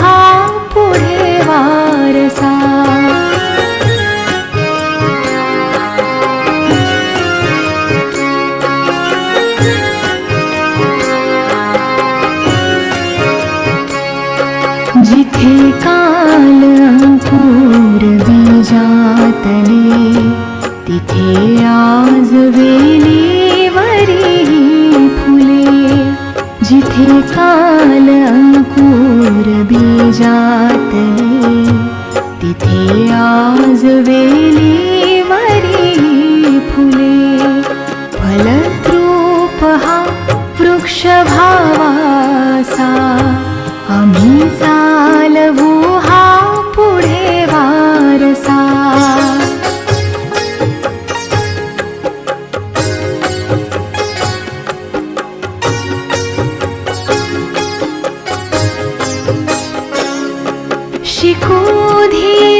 हा पुढे वारसा. जिथे काल अंकुर बीजातले तिथे आज वेलीवरी तिथे आज वेलीवरी फुले फलद्रूप हा वृक्ष भावासा आम्ही चालवू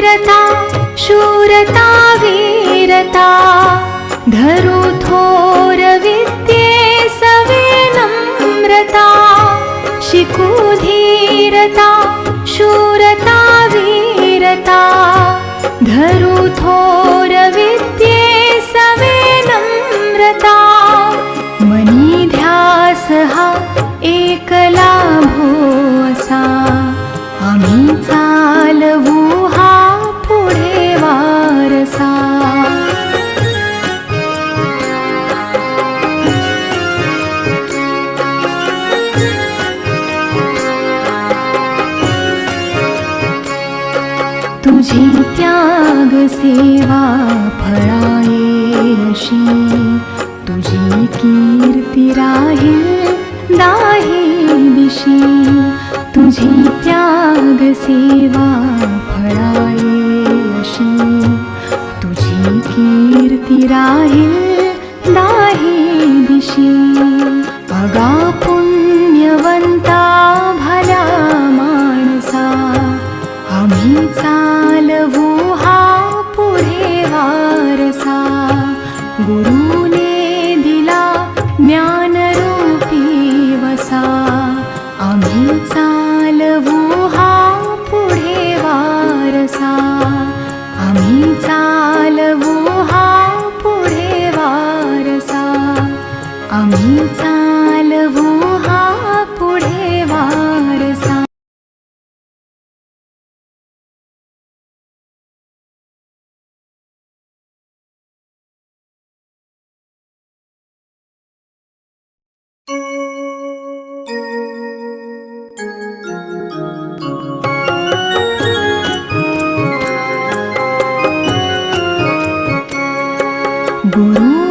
शूरता वीरता। धरू थोर विद्ये सवे नम्रता। शिकू धीरता शूरता वीरता। धरू तुझी त्याग सेवा फळाये अशी. तुझी कीर्ती राहील दाही दिशी. तुझी त्याग सेवा फळाये अशी. तुझी कीर्ती राहील दाही दिशी. अगा गुरुने दिला ज्ञानरूपी वसा. आम्ही चालवू हा पुढे वारसा. आम्ही चालवू हा पुढे वारसा. आम्ही गुरु